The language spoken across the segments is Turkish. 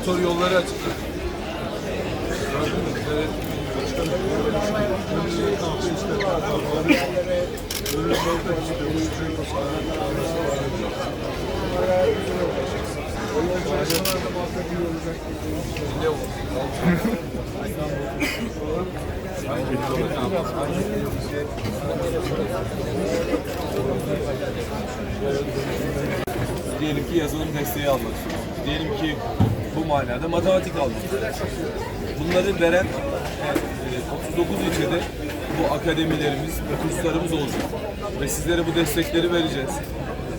motor yolları açıldı. Diyelim ki yazılım desteği almak istiyoruz. Diyelim ki bu manada matematik almak istiyoruz. Bunları veren e, 39 ilçede bu akademilerimiz, bu kurslarımız olacak. Ve sizlere bu destekleri vereceğiz.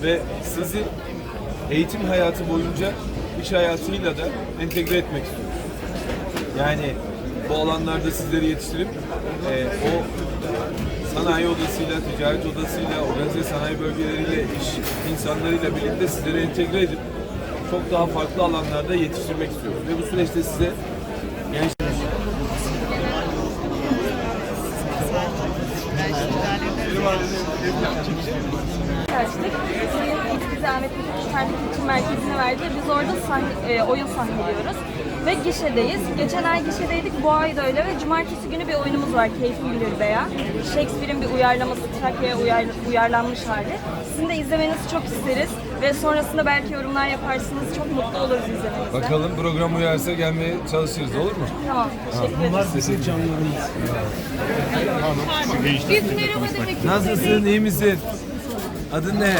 Ve sizi eğitim hayatı boyunca iş hayatıyla da entegre etmek istiyoruz. Yani bu alanlarda sizleri yetiştirip e, o sanayi odasıyla, ticaret odasıyla, organize sanayi bölgeleriyle, iş insanlarıyla birlikte sizleri entegre edip çok daha farklı alanlarda yetiştirmek istiyoruz. Ve bu süreçte size genç ilk bize Ahmet Terlik Eğitim Merkezi'ne verdi. Biz orada sahne, e, oyun sahneliyoruz. Ve gişedeyiz. Geçen ay gişedeydik, bu ay da öyle ve cumartesi günü bir oyunumuz var. Keyfim Bilir Beya. Shakespeare'in bir uyarlaması, Trakya'ya uyar, uyarlanmış hali. Sizin de izlemenizi çok isteriz. Ve sonrasında belki yorumlar yaparsınız. Çok mutlu oluruz izlemenizden. Bakalım program uyarsa gelmeye çalışırız olur mu? Tamam, teşekkür ederim. Biz merhaba demek Nasılsın, iyi misin? Adın ne?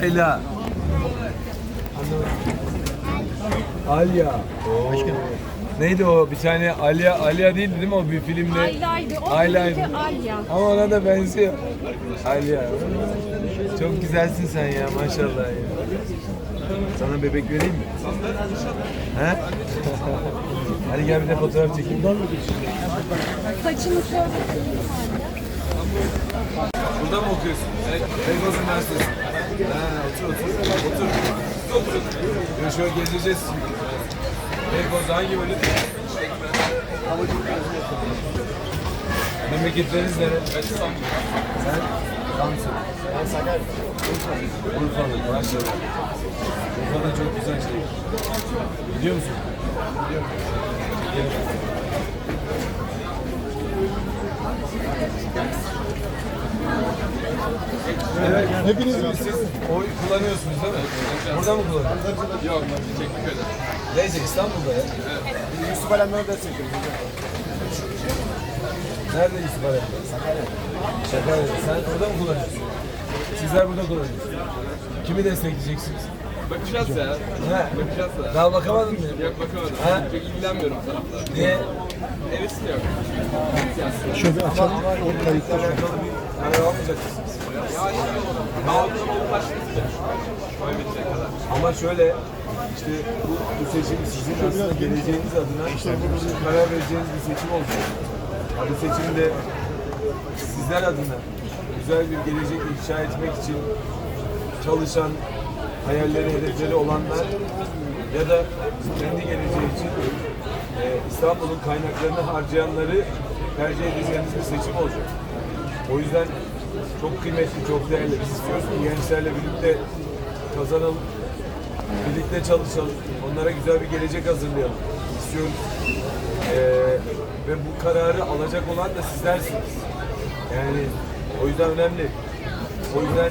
Ayla. Alya. Neydi o? Bir tane Alya, Alya değildi değil mi o bir filmde? Ayla'ydı. O Ayla'ydı. benimki Alya. Ama ona da benziyor. Alya. Çok güzelsin sen ya maşallah ya. Sana bebek vereyim mi? He? Hadi gel bir de fotoğraf çekeyim. Saçını şöyle Burada mı okuyorsun? Evet. Beykoz Üniversitesi. Ha, otur otur. Otur. Otur. Ya şöyle gezeceğiz. Beykoz hangi bölüm? Memleketleriniz nere? Ben İstanbul. Sen? Samsun. Ben Sakarya. Urfa. Urfa'da. Maşallah. Urfa'da çok güzel şey. Biliyor musun? Biliyorum. Evet. Hepiniz siz oy kullanıyorsunuz değil mi? Burada mı kullanıyorsunuz? Yok, Çekmeköy'de. Neyse İstanbul'da ya. Yusuf Alemdar'ı destekliyoruz. Nerede Yusuf Alemdar? Sakarya. Sakarya. Sen orada mı kullanıyorsun? Sizler burada kullanıyorsunuz. Kimi destekleyeceksiniz? Bakacağız ya. Ha? Bakacağız da. Daha bakamadın mı? Yok bakamadım. Ha? Çok ilgilenmiyorum taraflar. Niye? Hevesi yok. Şöyle bir açalım. Ama yenilikle alakalı bir karar almayacak mısınız? Aldığım olgunlaştı. Koyabilecek kadar. Ama şöyle işte bu, bu seçim sizin aslında geleceğiniz adına karar vereceğiniz bir seçim olacak. Ha, Bu seçimde sizler adına güzel bir gelecek inşa etmek için çalışan, hayalleri, hedefleri olanlar ya da kendi geleceği için e, İstanbul'un kaynaklarını harcayanları tercih edeceğiniz bir seçim olacak. O yüzden çok kıymetli, çok değerli. Biz istiyoruz ki gençlerle birlikte kazanalım, birlikte çalışalım, onlara güzel bir gelecek hazırlayalım istiyoruz. Ee, ve bu kararı alacak olan da sizlersiniz. Yani o yüzden önemli. O yüzden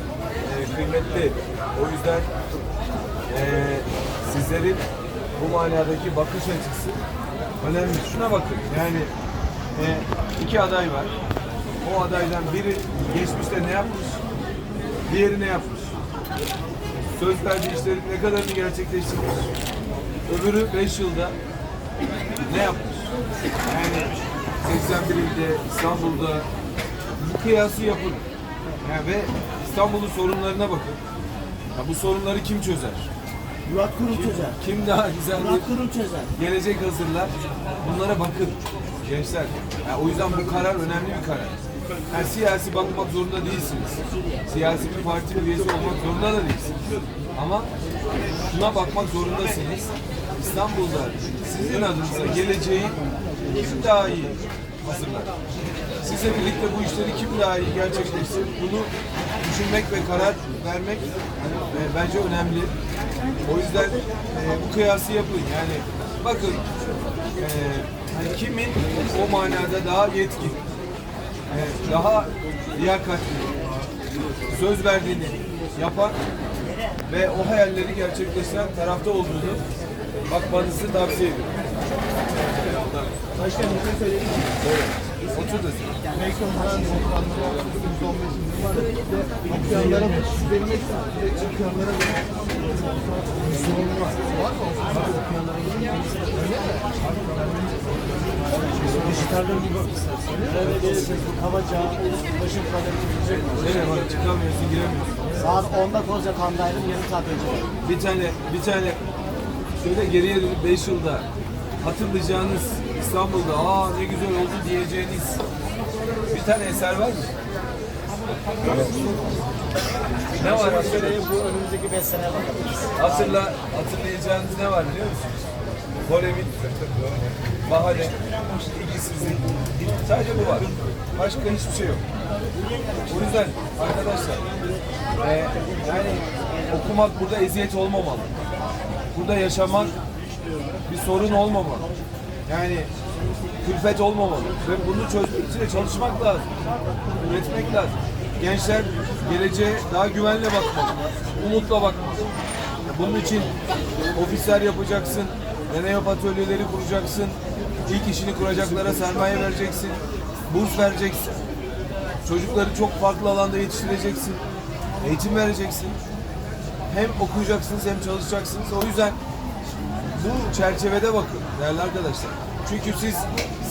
e, kıymetli. O yüzden e, sizlerin bu manadaki bakış açısı önemli. Şuna bakın yani e, iki aday var. O adaydan biri geçmişte ne yapmış, diğeri ne yapmış. Söz verdiği işlerin ne kadarını gerçekleştirmiş. Öbürü 5 yılda ne yapmış? Yani 81 ilde, İstanbul'da bu kıyası yapın. Yani ve İstanbul'un sorunlarına bakın. Ya bu sorunları kim çözer? Murat Kurum çözer. Kim daha güzel Murat Kurum çözer. gelecek hazırlar? Bunlara bakın gençler. Yani o yüzden bu karar önemli bir karar. Yani siyasi bakmak zorunda değilsiniz. Siyasi bir parti üyesi olmak zorunda da değilsiniz. Ama şuna bakmak zorundasınız. İstanbul'da sizin adınıza geleceği kim daha iyi hazırlar? Size birlikte bu işleri kim daha iyi gerçekleştirir? Bunu düşünmek ve karar vermek e, bence önemli. O yüzden e, bu kıyası yapın. Yani bakın e, hani kimin o manada daha yetkin, e, daha liyakatli, söz verdiğini yapan ve o hayalleri gerçekleştiren tarafta olduğunu bakmanızı tavsiye ediyorum. Başkanım bir şey söyleyeyim. Otur da sen. Mekon falan okuyanlara verilmek okuyanlara sorun var. Var mı? Okuyanlara Dijitalden bir bak istersen. Gelirseniz bu kabaca başım kadar gidecek. Nereye bak çıkamıyorsun giremiyorsun. Saat 10'da Kozyakan'daydım yarım saat önce. Bir tane bir tane şöyle geriye dönüp 5 yılda hatırlayacağınız İstanbul'da aa ne güzel oldu diyeceğiniz bir tane eser var mı? ne var? Şöyle bu önümüzdeki 5 seneye bakalım. Hatırla, hatırlayacağınız ne var biliyor musunuz? Polemik, mahalle, ilgisizlik. Sadece bu var. Başka hiçbir şey yok. O yüzden arkadaşlar, e, yani okumak burada eziyet olmamalı. Burada yaşamak bir sorun olmamalı. Yani külfet olmamalı. Ve bunu çözmek için de çalışmak lazım. Üretmek lazım. Gençler geleceğe daha güvenle bakmalı. Umutla bakmalı. Bunun için ofisler yapacaksın, deney atölyeleri kuracaksın, ilk işini kuracaklara sermaye vereceksin, burs vereceksin, çocukları çok farklı alanda yetiştireceksin, eğitim vereceksin. Hem okuyacaksınız hem çalışacaksınız. O yüzden bu çerçevede bakın değerli arkadaşlar. Çünkü siz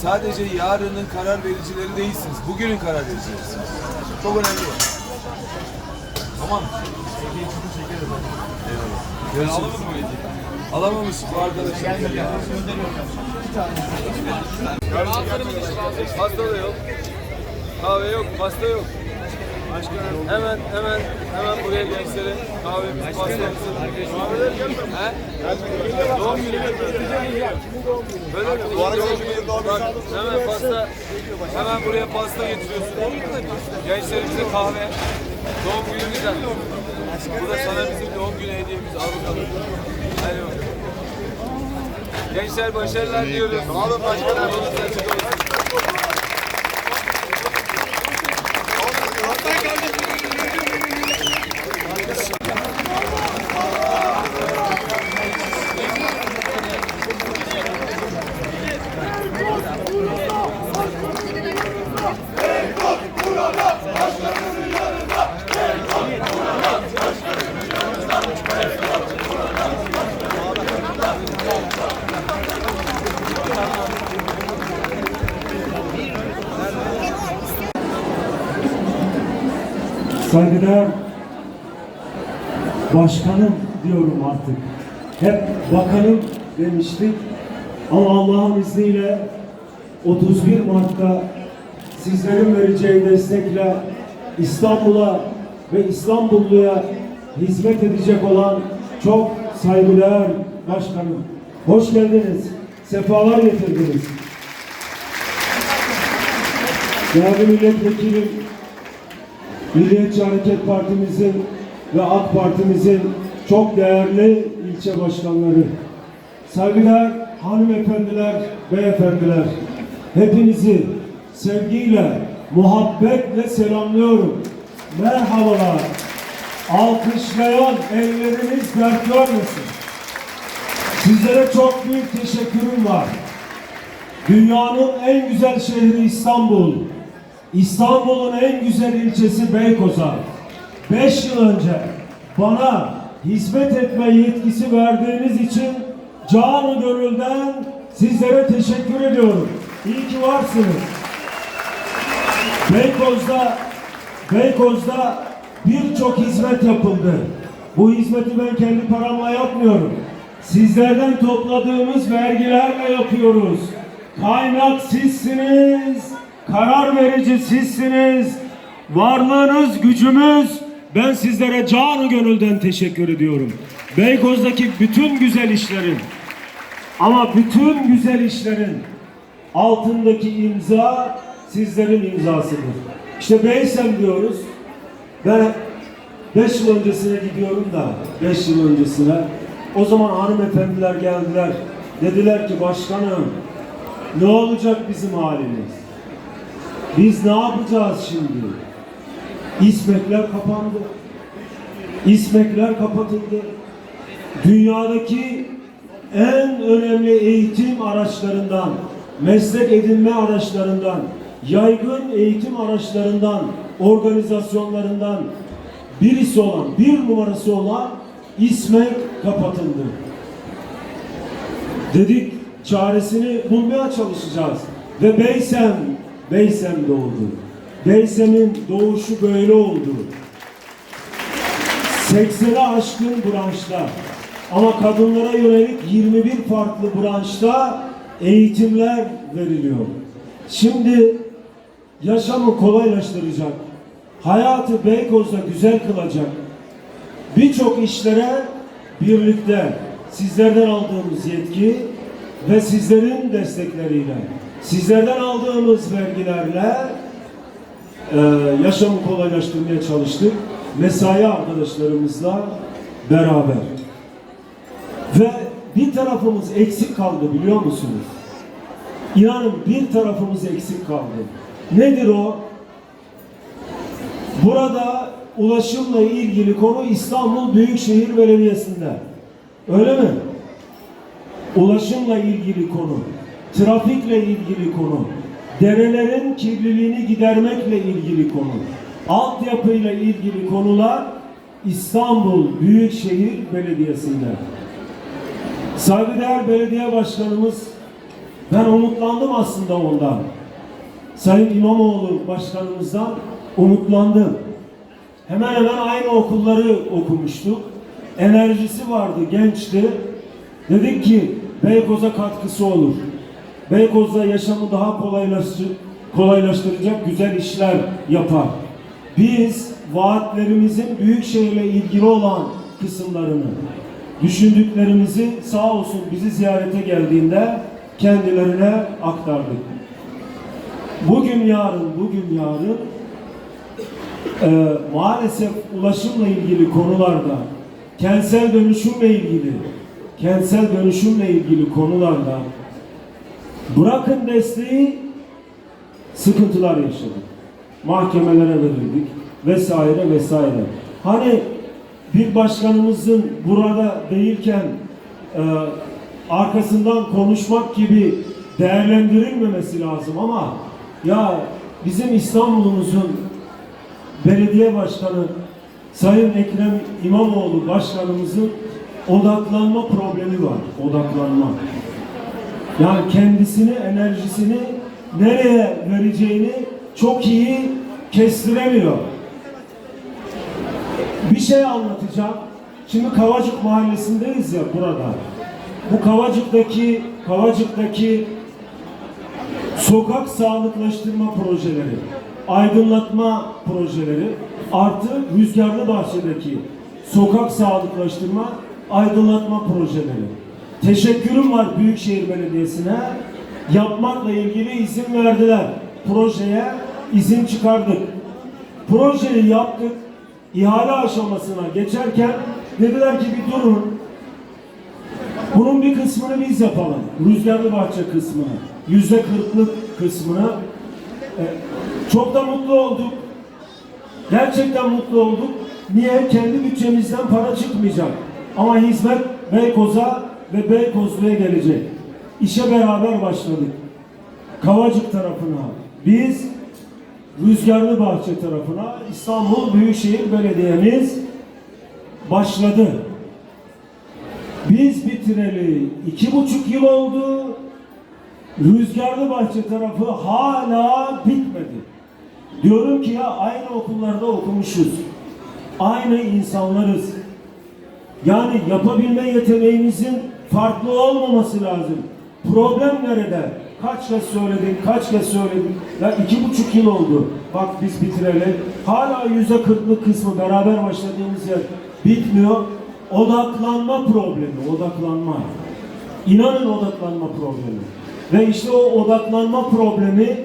sadece yarının karar vericileri değilsiniz. Bugünün karar vericilerisiniz. Çok önemli. Tamam mı? Görüşürüz. Alamamış bu arkadaşlar. Da yok. Kahve yok, pasta yok. Hemen hemen hemen buraya gençlere kahvemiz, pastamızı. He? Doğum günü. Böyle mi? Bu arada Bak hemen pasta, hemen buraya pasta getiriyorsun. Gençlerimize kahve. Doğum günü güzel. Bu da sana bizim doğum günü hediyemiz. Al bakalım. Hadi bakalım. Gençler başarılar diliyoruz. Sağ olun başkanım. Yolunuz açık olsun. Saygıdeğer başkanım diyorum artık. Hep bakanım demiştik. Ama Allah'ın izniyle 31 Mart'ta sizlerin vereceği destekle İstanbul'a ve İstanbulluya hizmet edecek olan çok saygıdeğer başkanım. Hoş geldiniz. Sefalar getirdiniz. Değerli milletvekilim, Milliyetçi Hareket Partimizin ve AK Partimizin çok değerli ilçe başkanları, saygıdeğer hanımefendiler, beyefendiler, hepinizi sevgiyle, muhabbetle selamlıyorum. Merhabalar. Alkışlayan elleriniz dert görmesin. Sizlere çok büyük teşekkürüm var. Dünyanın en güzel şehri İstanbul. İstanbul'un en güzel ilçesi Beykoz'a. Beş yıl önce bana hizmet etme yetkisi verdiğiniz için canı gönülden sizlere teşekkür ediyorum. İyi ki varsınız. Beykoz'da Beykoz'da birçok hizmet yapıldı. Bu hizmeti ben kendi paramla yapmıyorum. Sizlerden topladığımız vergilerle yapıyoruz. Kaynak sizsiniz, karar verici sizsiniz. Varlığınız, gücümüz. Ben sizlere canı gönülden teşekkür ediyorum. Beykoz'daki bütün güzel işlerin ama bütün güzel işlerin altındaki imza sizlerin imzasıdır. İşte Beysem diyoruz. Ben 5 yıl öncesine gidiyorum da 5 yıl öncesine o zaman hanımefendiler geldiler. Dediler ki başkanım ne olacak bizim halimiz? Biz ne yapacağız şimdi? İsmekler kapandı. İsmekler kapatıldı. Dünyadaki en önemli eğitim araçlarından, meslek edinme araçlarından, yaygın eğitim araçlarından, organizasyonlarından birisi olan, bir numarası olan İSMEK kapatıldı. Dedik çaresini bulmaya çalışacağız. Ve Beysem, Beysem doğdu. Beysem'in doğuşu böyle oldu. 80'e aşkın branşta ama kadınlara yönelik 21 farklı branşta eğitimler veriliyor. Şimdi yaşamı kolaylaştıracak, hayatı Beykoz'da güzel kılacak birçok işlere birlikte sizlerden aldığımız yetki ve sizlerin destekleriyle, sizlerden aldığımız vergilerle e, yaşamı kolaylaştırmaya çalıştık. Mesai arkadaşlarımızla beraber. Ve bir tarafımız eksik kaldı biliyor musunuz? İnanın bir tarafımız eksik kaldı. Nedir o? Burada ulaşımla ilgili konu İstanbul Büyükşehir Belediyesi'nde. Öyle mi? Ulaşımla ilgili konu, trafikle ilgili konu, derelerin kirliliğini gidermekle ilgili konu, altyapıyla ilgili konular İstanbul Büyükşehir Belediyesi'nde. Saygıdeğer belediye başkanımız, ben umutlandım aslında ondan. Sayın İmamoğlu başkanımızdan umutlandım. Hemen hemen aynı okulları okumuştuk. Enerjisi vardı, gençti. Dedik ki Beykoz'a katkısı olur. Beykoz'da yaşamı daha kolaylaştır, kolaylaştıracak güzel işler yapar. Biz vaatlerimizin büyükşehirle ilgili olan kısımlarını, düşündüklerimizi sağ olsun bizi ziyarete geldiğinde kendilerine aktardık. Bugün yarın, bugün yarın e, maalesef ulaşımla ilgili konularda, kentsel dönüşümle ilgili, kentsel dönüşümle ilgili konularda bırakın desteği sıkıntılar yaşadık. Mahkemelere verildik vesaire vesaire. Hani bir başkanımızın burada değilken e, arkasından konuşmak gibi değerlendirilmemesi lazım ama ya bizim İstanbul'umuzun belediye başkanı Sayın Ekrem İmamoğlu başkanımızın odaklanma problemi var. Odaklanma. Yani kendisini, enerjisini nereye vereceğini çok iyi kestiremiyor. Bir şey anlatacağım. Şimdi Kavacık mahallesindeyiz ya burada. Bu Kavacık'taki Kavacık'taki sokak sağlıklaştırma projeleri, aydınlatma projeleri artı Rüzgarlı Bahçe'deki sokak sağlıklaştırma, aydınlatma projeleri. Teşekkürüm var Büyükşehir Belediyesi'ne. Yapmakla ilgili izin verdiler. Projeye izin çıkardık. Projeyi yaptık. İhale aşamasına geçerken dediler ki bir durun. Bunun bir kısmını biz yapalım. Rüzgarlı bahçe kısmını. Yüzde kırklık kısmını. E, çok da mutlu olduk. Gerçekten mutlu olduk. Niye? Kendi bütçemizden para çıkmayacak. Ama hizmet Beykoz'a ve Beykozlu'ya gelecek. İşe beraber başladık. Kavacık tarafına. Biz Rüzgarlı Bahçe tarafına İstanbul Büyükşehir Belediye'miz başladı. Biz bitireli iki buçuk yıl oldu. Rüzgarlı Bahçe tarafı hala bitmedi. Diyorum ki ya aynı okullarda okumuşuz. Aynı insanlarız. Yani yapabilme yeteneğimizin farklı olmaması lazım. Problem nerede? Kaç kez söyledim, kaç kez söyledim. Ya iki buçuk yıl oldu. Bak biz bitireli. Hala yüzde kırklık kısmı beraber başladığımız yer bitmiyor. Odaklanma problemi, odaklanma. İnanın odaklanma problemi. Ve işte o odaklanma problemi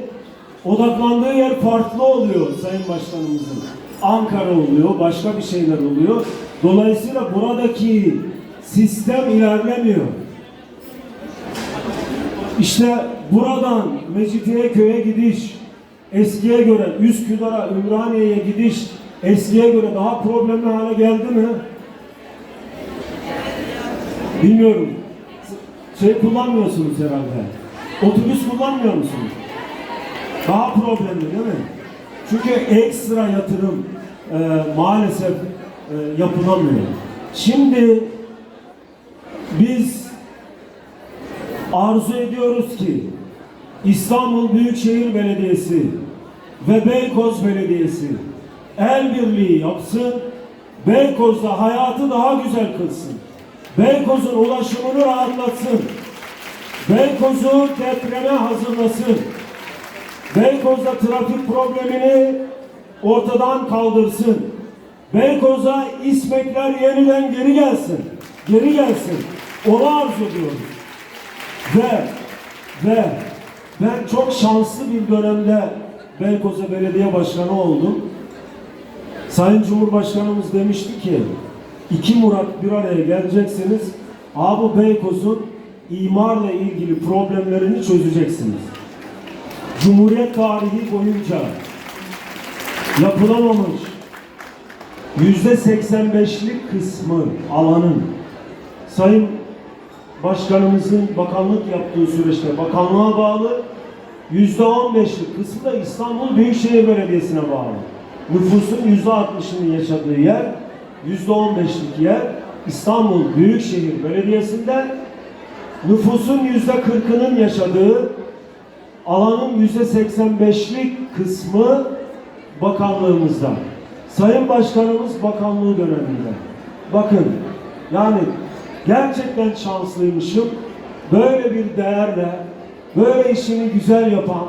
odaklandığı yer farklı oluyor Sayın Başkanımızın. Ankara oluyor, başka bir şeyler oluyor. Dolayısıyla buradaki sistem ilerlemiyor. İşte buradan Mecidiyeköy'e gidiş, eskiye göre Üsküdar'a, Ümraniye'ye gidiş eskiye göre daha problemli hale geldi mi? Bilmiyorum. Şey kullanmıyorsunuz herhalde. Otobüs kullanmıyor musunuz? Daha problemli değil mi? Çünkü ekstra yatırım e, maalesef e, yapılamıyor. Şimdi biz arzu ediyoruz ki İstanbul Büyükşehir Belediyesi ve Beykoz Belediyesi el birliği yapsın. Beykoz'da hayatı daha güzel kılsın. Beykoz'un ulaşımını rahatlatsın. Beykoz'u depreme hazırlasın. Beykoz'da trafik problemini ortadan kaldırsın. Beykoz'a İsmekler yeniden geri gelsin. Geri gelsin. Onu arzu ediyoruz. Ve ve ben çok şanslı bir dönemde Beykoz'a belediye başkanı oldum. Sayın Cumhurbaşkanımız demişti ki iki Murat bir araya geleceksiniz. Abi Beykoz'un imarla ilgili problemlerini çözeceksiniz. Cumhuriyet tarihi boyunca yapılamamış yüzde 85'lik kısmı alanın Sayın Başkanımızın bakanlık yaptığı süreçte bakanlığa bağlı yüzde 15'lik kısmı da İstanbul Büyükşehir Belediyesi'ne bağlı. Nüfusun yüzde 60'ının yaşadığı yer yüzde 15'lik yer İstanbul Büyükşehir Belediyesi'nde nüfusun yüzde 40'ının yaşadığı alanın yüzde 85'lik kısmı bakanlığımızda. Sayın Başkanımız bakanlığı döneminde. Bakın yani gerçekten şanslıymışım. Böyle bir değerle, böyle işini güzel yapan,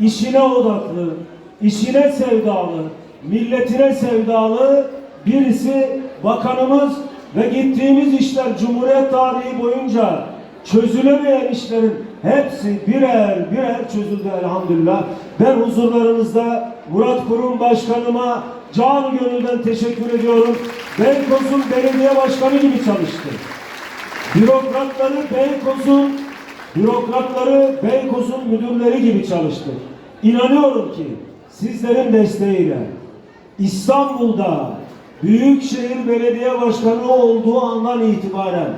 işine odaklı, işine sevdalı, milletine sevdalı birisi bakanımız ve gittiğimiz işler Cumhuriyet tarihi boyunca çözülemeyen işlerin hepsi birer birer çözüldü elhamdülillah. Ben huzurlarınızda Murat Kurum Başkanıma can gönülden teşekkür ediyorum. Beykoz'un belediye başkanı gibi çalıştı. Bürokratları Beykoz'un bürokratları Beykoz'un müdürleri gibi çalıştı. İnanıyorum ki sizlerin desteğiyle İstanbul'da Büyükşehir Belediye Başkanı olduğu andan itibaren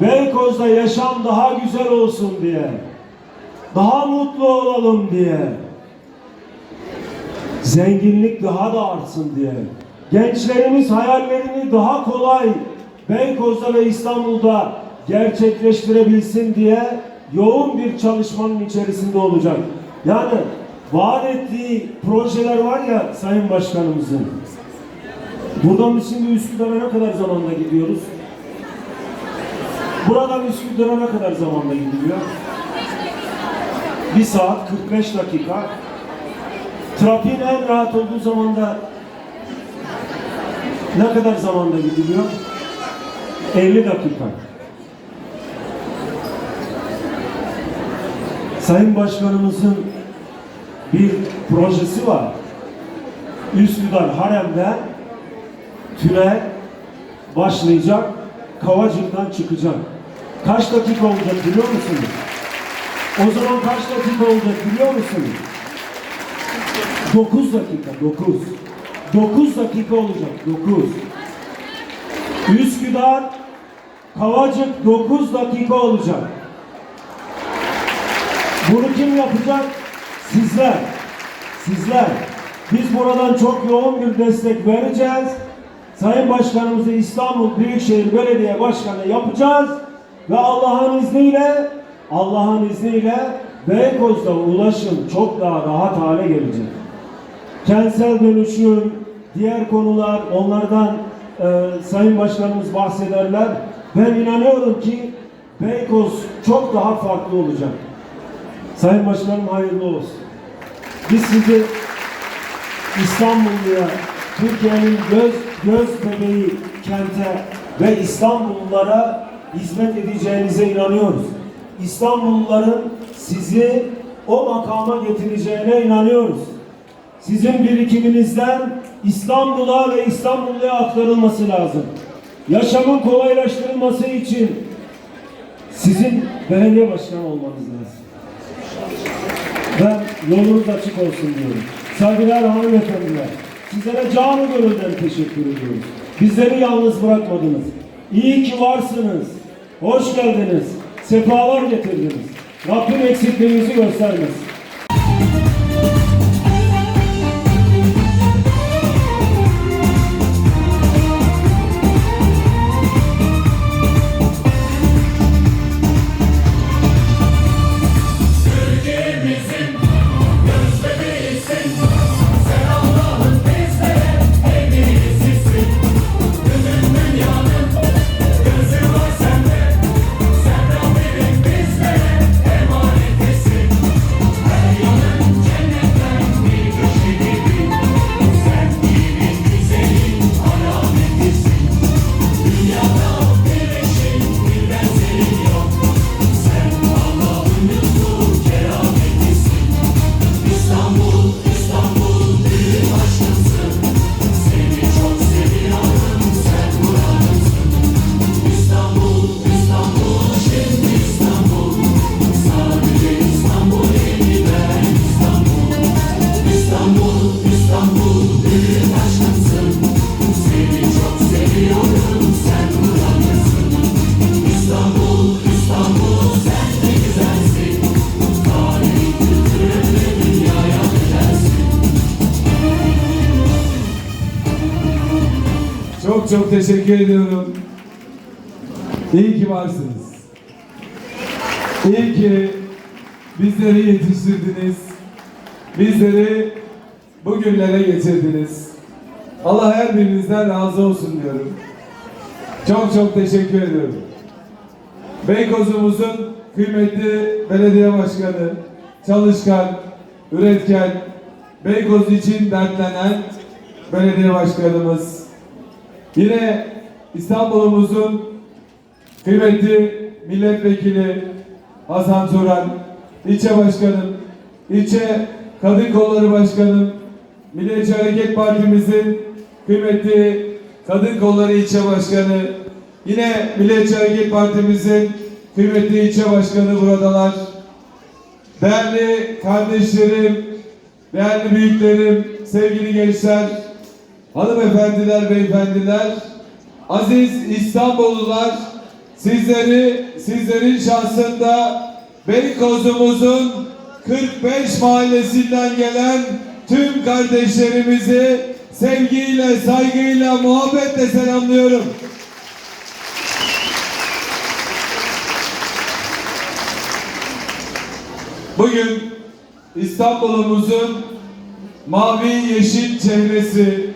Beykoz'da yaşam daha güzel olsun diye, daha mutlu olalım diye, zenginlik daha da artsın diye, gençlerimiz hayallerini daha kolay Beykoz'da ve İstanbul'da gerçekleştirebilsin diye yoğun bir çalışmanın içerisinde olacak. Yani vaat ettiği projeler var ya Sayın Başkanımızın. Buradan biz şimdi Üsküdar'a ne kadar zamanda gidiyoruz? Buradan Üsküdar'a ne kadar zamanda gidiliyor? Bir saat 45 dakika. Trafiğin en rahat olduğu zamanda ne kadar zamanda gidiliyor? 50 dakika. Sayın Başkanımızın bir projesi var. Üsküdar Harem'de tünel başlayacak, Kavacık'tan çıkacak. Kaç dakika olacak biliyor musunuz? O zaman kaç dakika olacak biliyor musunuz? 9 dakika, 9. 9 dakika olacak, 9. Üsküdar, Kavacık 9 dakika olacak. Bunu kim yapacak? Sizler. Sizler. Biz buradan çok yoğun bir destek vereceğiz. Sayın Başkanımızı İstanbul Büyükşehir Belediye Başkanı yapacağız. Ve Allah'ın izniyle Allah'ın izniyle Beykoz'da ulaşım çok daha rahat hale gelecek. Kentsel dönüşüm, diğer konular onlardan e, Sayın Başkanımız bahsederler. Ben inanıyorum ki Beykoz çok daha farklı olacak. Sayın Başkanım hayırlı olsun. Biz sizi İstanbulluya, Türkiye'nin göz, göz bebeği kente ve İstanbullulara hizmet edeceğinize inanıyoruz. İstanbulluların sizi o makama getireceğine inanıyoruz. Sizin birikiminizden İstanbul'a ve İstanbulluya aktarılması lazım. Yaşamın kolaylaştırılması için sizin belediye başkanı olmanız lazım. Ben yolunuz açık olsun diyorum. Saygıdeğer hanımefendiler, sizlere canı gönülden teşekkür ediyoruz. Bizleri yalnız bırakmadınız. İyi ki varsınız. Hoş geldiniz. Sefalar getirdiniz. Rabbim eksikliğinizi göstermesin. Çok teşekkür ediyorum. İyi ki varsınız. İyi ki bizleri yetiştirdiniz. Bizleri bugünlere getirdiniz. Allah her birinizden razı olsun diyorum. Çok çok teşekkür ediyorum. Beykozumuzun kıymetli belediye başkanı, çalışkan, üretken, Beykoz için dertlenen belediye başkanımız, Yine İstanbul'umuzun kıymetli milletvekili Hasan Turan, ilçe başkanım, ilçe kadın kolları başkanım, Milliyetçi Hareket Partimizin kıymetli kadın kolları ilçe başkanı, yine Milliyetçi Hareket Partimizin kıymetli ilçe başkanı buradalar. Değerli kardeşlerim, değerli büyüklerim, sevgili gençler, hanımefendiler, beyefendiler, aziz İstanbullular, sizleri, sizlerin şahsında Beykozumuzun 45 mahallesinden gelen tüm kardeşlerimizi sevgiyle, saygıyla, muhabbetle selamlıyorum. Bugün İstanbul'umuzun mavi yeşil çevresi,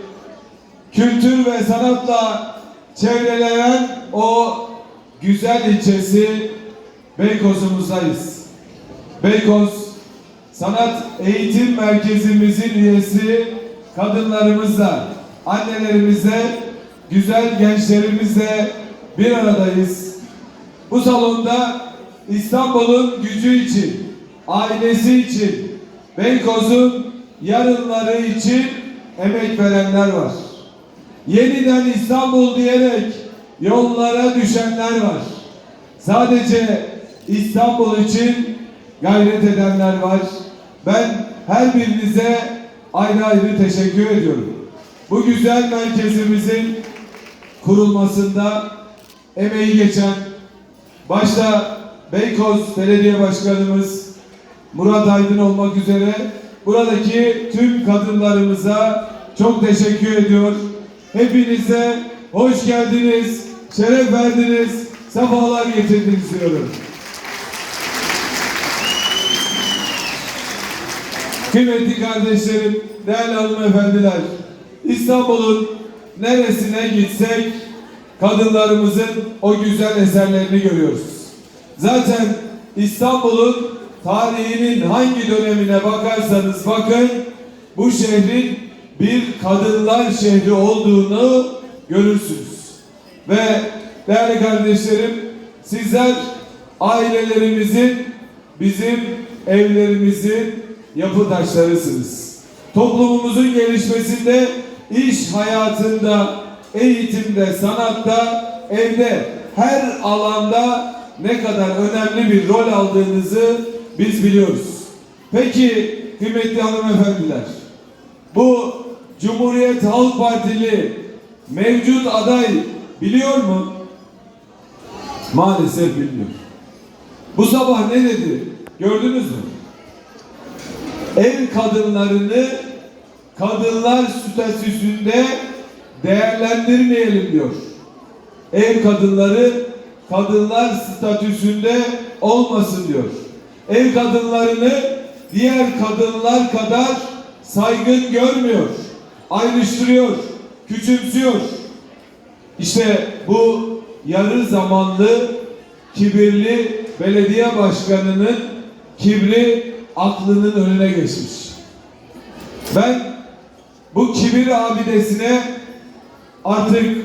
kültür ve sanatla çevrelenen o güzel ilçesi Beykoz'umuzdayız. Beykoz Sanat Eğitim Merkezimizin üyesi kadınlarımızla, annelerimizle, güzel gençlerimizle bir aradayız. Bu salonda İstanbul'un gücü için, ailesi için, Beykoz'un yarınları için emek verenler var. Yeniden İstanbul diyerek yollara düşenler var. Sadece İstanbul için gayret edenler var. Ben her birinize ayrı ayrı teşekkür ediyorum. Bu güzel merkezimizin kurulmasında emeği geçen başta Beykoz Belediye Başkanımız Murat Aydın olmak üzere buradaki tüm kadınlarımıza çok teşekkür ediyor. Hepinize hoş geldiniz, şeref verdiniz, sefalar getirdiniz diyorum. Kıymetli kardeşlerim, değerli hanımefendiler, İstanbul'un neresine gitsek kadınlarımızın o güzel eserlerini görüyoruz. Zaten İstanbul'un tarihinin hangi dönemine bakarsanız bakın bu şehrin bir kadınlar şehri olduğunu görürsünüz. Ve değerli kardeşlerim sizler ailelerimizin bizim evlerimizin yapı taşlarısınız. Toplumumuzun gelişmesinde iş hayatında, eğitimde, sanatta, evde, her alanda ne kadar önemli bir rol aldığınızı biz biliyoruz. Peki kıymetli hanımefendiler, bu Cumhuriyet Halk Partili mevcut aday biliyor mu? Maalesef bilmiyor. Bu sabah ne dedi? Gördünüz mü? Ev kadınlarını kadınlar statüsünde değerlendirmeyelim diyor. Ev kadınları kadınlar statüsünde olmasın diyor. Ev kadınlarını diğer kadınlar kadar saygın görmüyor. Ayrıştırıyor, küçümsüyor. İşte bu yarı zamanlı kibirli belediye başkanının kibri aklının önüne geçmiş. Ben bu kibir abidesine artık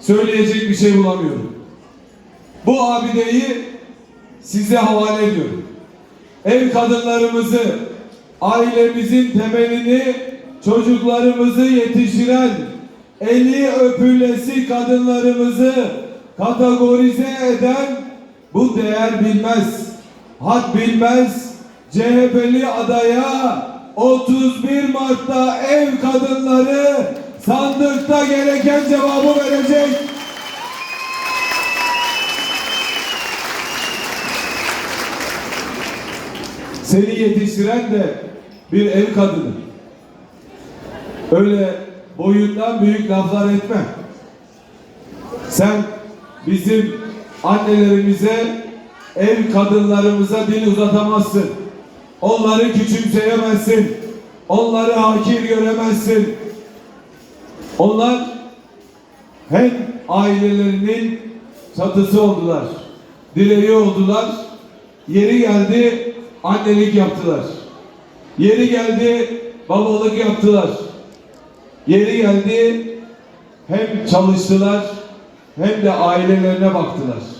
söyleyecek bir şey bulamıyorum. Bu abideyi size havale ediyorum. Ev kadınlarımızı, ailemizin temelini, çocuklarımızı yetiştiren, eli öpülesi kadınlarımızı kategorize eden bu değer bilmez, had bilmez, CHP'li adaya 31 Mart'ta ev kadınları sandıkta gereken cevabı verecek. Seni yetiştiren de bir ev kadını. Öyle boyundan büyük laflar etme. Sen bizim annelerimize, ev kadınlarımıza dil uzatamazsın. Onları küçümseyemezsin. Onları hakir göremezsin. Onlar hem ailelerinin çatısı oldular. Direği oldular. Yeri geldi annelik yaptılar. Yeri geldi babalık yaptılar. Yeri geldi hem çalıştılar hem de ailelerine baktılar.